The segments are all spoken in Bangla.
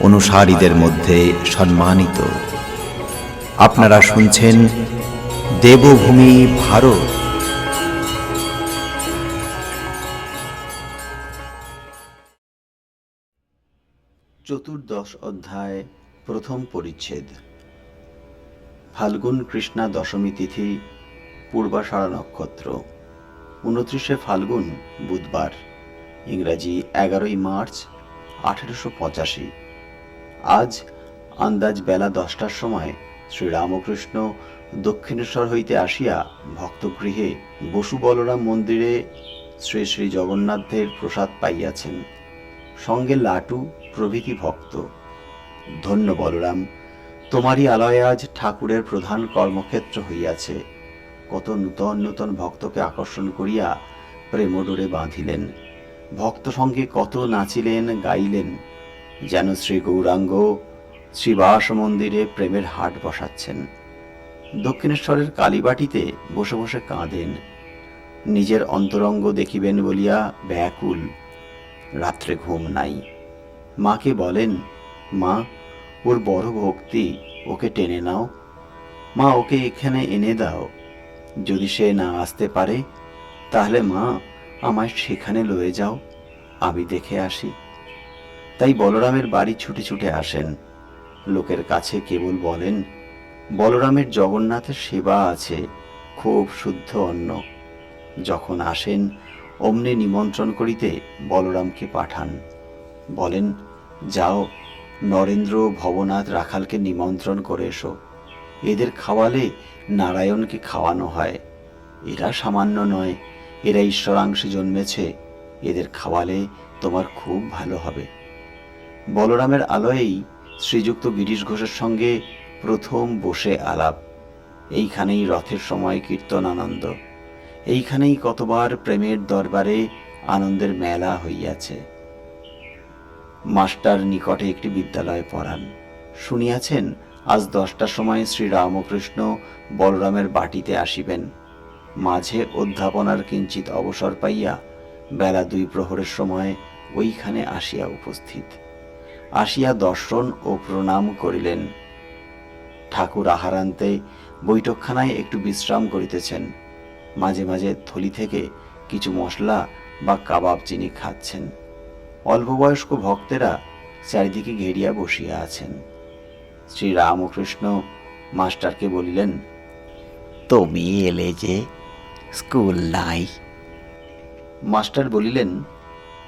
অনুসারীদের মধ্যে সম্মানিত। আপনারা শুনছেন দেবভূমি ভারত। চতুর্দশ অধ্যায়, প্রথম পরিচ্ছেদ। ফাল্গুন কৃষ্ণা দশমী তিথি, পূর্বাষাঢ়া নক্ষত্র। উনত্রিশে ফাল্গুন, বুধবার। ইংরাজি, এগারোই মার্চ, আঠেরোশো পঁচাশি। আজ আন্দাজ বেলা দশটার সময় শ্রীরামকৃষ্ণ দক্ষিণেশ্বর হইতে আসিয়া ভক্তগৃহে বসু বলরাম মন্দিরে শ্রী শ্রী জগন্নাথের প্রসাদ পাইয়াছেন। সঙ্গে লাটু, প্রভৃতি ভক্ত। ধন্য বলরাম, তোমারই আলয়ে আজ ঠাকুরের প্রধান কর্মক্ষেত্র হইয়াছে। কত নূতন নূতন ভক্তকে আকর্ষণ করিয়া প্রেমডোরে বাঁধিলেন। ভক্ত সঙ্গে কত নাচিলেন, গাইলেন। যেন শ্রী গৌরাঙ্গ শ্রীবাস মন্দিরে প্রেমের হাট বসাচ্ছেন। দক্ষিণেশ্বরের কালীবাটিতে বসে বসে কাঁদেন। নিজের অন্তরঙ্গ দেখিবেন বলিয়া ব্যাকুল। রাত্রে ঘুম নাই। মাকে বলেন, মা, ওর বড় ভক্তি, ওকে টেনে নাও। মা, ওকে এখানে এনে দাও। যদি সে না আসতে পারে, তাহলে মা, আমায় সেখানে লয়ে যাও। আমি দেখে আসি। তাই বলরামের বাড়ি ছুটে ছুটে আসেন। লোকের কাছে কেবল বলেন, বলরামের জগন্নাথের সেবা আছে, খুব শুদ্ধ অন্ন। যখন আসেন, অমনি নিমন্ত্রণ করিতে বলরামকে পাঠান। বলেন, যাও, নরেন্দ্র ভবনাথ রাখালকে নিমন্ত্রণ করে এসো। এদের খাওয়ালে নারায়ণকে খাওয়ানো হয়। এরা সামান্য নয়, এরা ঈশ্বরাংশে জন্মেছে। এদের খাওয়ালে তোমার খুব ভালো হবে। বলরামের আলয়েই শ্রীযুক্ত গিরিশ ঘোষের সঙ্গে প্রথম বসে আলাপ। এইখানেই রথের সময় কীর্তন আনন্দ। এইখানেই কতবার প্রেমের দরবারে আনন্দের মেলা হইয়াছে। মাস্টার নিকটে একটি বিদ্যালয়ে পড়ান। শুনিয়াছেন, আজ দশটার সময় শ্রী রামকৃষ্ণ বলরামের বাটিতে আসিবেন। মাঝে অধ্যাপনার কিঞ্চিত অবসর পাইয়া বেলা দুই প্রহরের সময় ওইখানে আসিয়া উপস্থিত। আসিয়া দর্শন ও প্রণাম করিলেন। ঠাকুর আহারান্তে বৈঠকখানায় একটু বিশ্রাম করিতেছেন। মাঝে মাঝে থলি থেকে কিছু মশলা বা কাবাব চিনি খাচ্ছেন। অল্পবয়স্ক ভক্তেরা চারিদিকে ঘেরিয়া বসিয়া আছেন। শ্রী রামকৃষ্ণ মাস্টারকে বলিলেন তুমি এলে যে স্কুল নাই? মাস্টার বলিলেন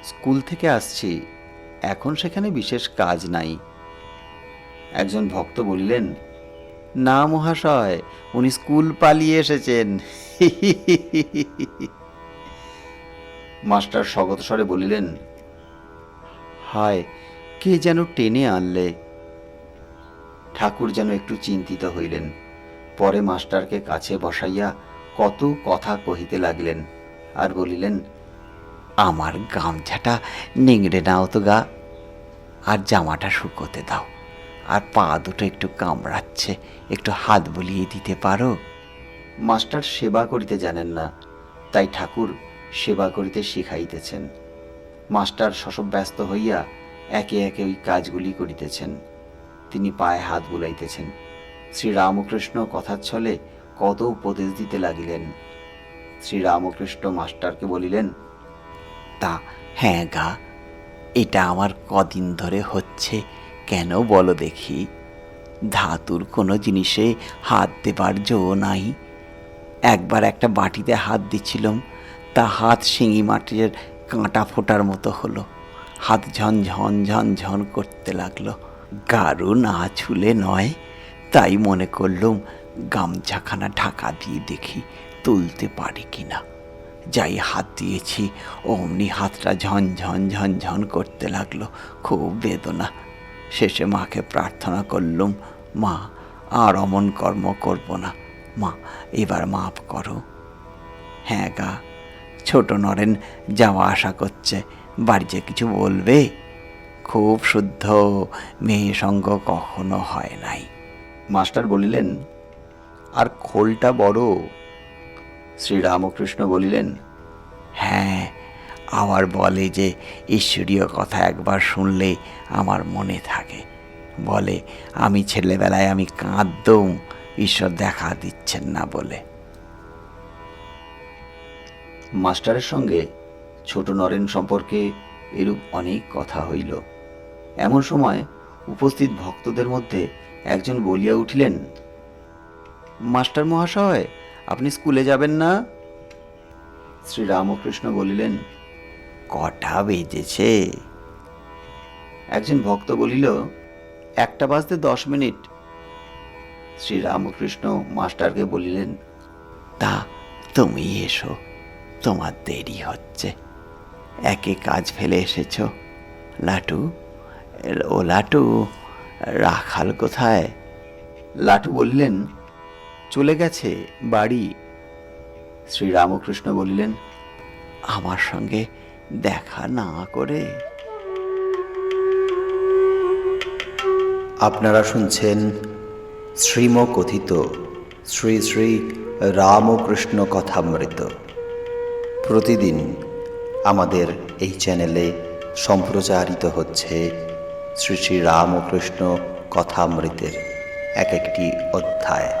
স্কুল থেকে আসছি এখন সেখানে বিশেষ কাজ নাই। একজন ভক্ত বলিলেন, না মহাশয়, উনি স্কুল পালিয়ে এসেছেন। মাস্টার স্বগত স্বরে বলিলেন, হায়, কে যেন টেনে আনলে? ঠাকুর যেন একটু চিন্তিত হইলেন। পরে মাস্টারকে কাছে বসাইয়া কত কথা কহিতে লাগলেন আর বলিলেন আমার গামছাটা নিংড়ে নাও তো গা। আর জামাটা শুকোতে দাও। আর পা দুটো একটু কামড়াচ্ছে, একটু হাত বুলিয়ে দিতে পারো। মাস্টার সেবা করিতে জানেন না, তাই ঠাকুর সেবা করিতে শিখাইতেছেন। মাস্টার শশব ব্যস্ত হইয়া একে একে ওই কাজগুলি করিতেছেন। তিনি পায়ে হাত বুলাইতেছেন। শ্রীরামকৃষ্ণ কথার ছলে কত উপদেশ দিতে লাগিলেন। শ্রীরামকৃষ্ণ মাস্টারকে বলিলেন তা হ্যাঁ গা, এটা আমার কদিন ধরে হচ্ছে, কেন বলো দেখি? ধাতুর কোনো জিনিসে হাত দেবার জো নাই। একবার একটা বাটিতে হাত দিচ্ছিলাম, তা হাত শিঙি মাটির কাঁটা ফোটার মতো হলো। হাত ঝন ঝন ঝন ঝন করতে লাগল। গারু না ছুলে নয়, তাই মনে করলুম, গামছাখানা ঢাকা দিয়ে দেখি তুলতে পারি কিনা। যাই হাত দিয়েছি, অমনি হাতটা ঝন ঝন ঝন ঝন করতে লাগল। খুব বেদনা। শেষে মাকে প্রার্থনা করলুম, মা, আর অমন কর্ম করব না। মা, এবার মাফ করো। হ্যাঁ গা, ছোট নরেন, যাওয়া আসা করছে। বাড়িতে কিছু বলবে? খুব শুদ্ধ, মেয়ে সঙ্গ কখনো হয় নাই। মাস্টার বলিলেন, আর খোলটা বড় শ্রীরামকৃষ্ণ বলিলেন হ্যাঁ আবার বলে যে ঈশ্বরীয় কথা একবার শুনলে আমার মনে থাকে। বলে, আমি ছেলেবেলায় আমি কাঁদদম ঈশ্বর দেখা দিচ্ছেন না বলে। মাস্টারের সঙ্গে ছোট নরেন সম্পর্কে এরূপ অনেক কথা হইল। এমন সময় উপস্থিত ভক্তদের মধ্যে একজন বলিয়া উঠিলেন মাস্টার মহাশয় আপনি স্কুলে যাবেন না? শ্রীরামকৃষ্ণ বলিলেন, কটা বেজেছে? একজন ভক্ত বলিল, একটা বাজতে দশ মিনিট। শ্রীরামকৃষ্ণ মাস্টারকে বলিলেন, তা তুমি এসো, তোমার দেরি হচ্ছে। একে কাজ ফেলে এসেছ। লাটু, ও লাটু, রাখাল কোথায়? লাটু বললেন চলে গেছে বাড়ি? শ্রীরামকৃষ্ণ বলিলেন, আমার সঙ্গে দেখা না করে? আপনারা শুনছেন শ্রীম কথিত শ্রী শ্রী রামকৃষ্ণ কথামৃত। প্রতিদিন আমাদের এই চ্যানেলে সম্প্রচারিত হচ্ছে শ্রী শ্রী রামকৃষ্ণ কথামৃতের এক একটি অধ্যায়।